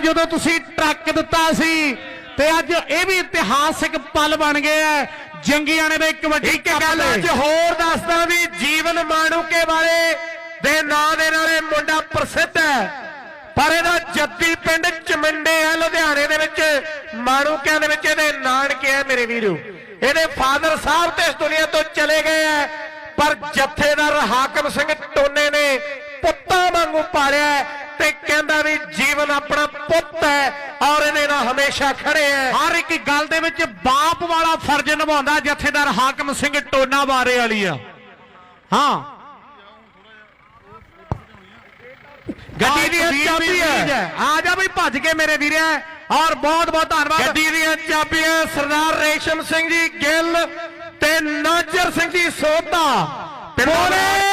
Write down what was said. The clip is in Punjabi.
ਜਦੋਂ ਤੁਸੀਂ ਟਰੱਕ ਦਿੱਤਾ ਸੀ ਤੇ ਅੱਜ ਇਹ ਵੀ ਇਤਿਹਾਸਿਕ ਪਲ ਬਣ ਗਿਆ ਹੈ ਜੰਗੀਆਣੇ ਦੇ ਕਬੱਡੀ ਇੱਕ ਕੱਪ। ਅੱਜ ਹੋਰ ਦੱਸਦਾ ਵੀ ਜੀਵਨ ਮਾਣੂਕੇ ਵਾਲੇ ਦੇ ਨਾਂ ਦੇ ਨਾਲ ਇਹ ਮੁੰਡਾ ਪ੍ਰਸਿੱਧ ਹੈ ਪਰ ਇਹਦਾ ਜੱਦੀ ਪਿੰਡ ਚਮੰਡੇ ਹੈ ਲੁਧਿਆਣੇ ਦੇ ਵਿੱਚ। ਮਾਣੂਕਿਆਂ ਦੇ ਵਿੱਚ ਇਹਦੇ ਨਾਨਕੇ ਹੈ ਮੇਰੇ ਵੀਰੋ। ਇਹਦੇ ਫਾਦਰ ਸਾਹਿਬ ਤੇ ਇਸ ਦੁਨੀਆ ਤੋਂ ਚਲੇ ਗਏ ਹੈ ਪਰ ਜਥੇਦਾਰ ਹਾਕਮ ਸਿੰਘ ਟੋਨੇ ਨੇ ਪਾਲਿਆ ਤੇ ਕਹਿੰਦਾ ਵੀ ਜੀਵਨ ਆਪਣਾ ਪੁੱਤ ਹੈ ਔਰ ਇਹਦੇ ਨਾਲ ਹਮੇਸ਼ਾ ਖੜੇ ਹੈ। ਹਰ ਇੱਕ ਗੱਲ ਦੇ ਵਿੱਚ ਬਾਪ ਵਾਲਾ ਫਰਜ਼ ਨਿਭਾਉਂਦਾ ਜਥੇਦਾਰ ਹਾਕਮ ਸਿੰਘ ਟੋਨਾ ਬਾਰੇ ਵਾਲੀ ਆ। ਹਾਂ। ਗੱਡੀ ਚਾਬੀਆਂ ਵੀਰ ਹੈ। ਆ ਜਾ ਬਈ ਭੱਜ ਕੇ ਮੇਰੇ ਵੀਰੇ ਔਰ ਬਹੁਤ ਬਹੁਤ ਧੰਨਵਾਦ। ਗੱਡੀ ਦੀਆਂ ਚਾਬੀਆਂ ਸਰਦਾਰ ਰੇਸ਼ਮ ਸਿੰਘ ਜੀ ਗਿੱਲ ਤੇ ਨਾਜਰ ਸਿੰਘ ਜੀ ਦੇ- ਬੋਲੇ।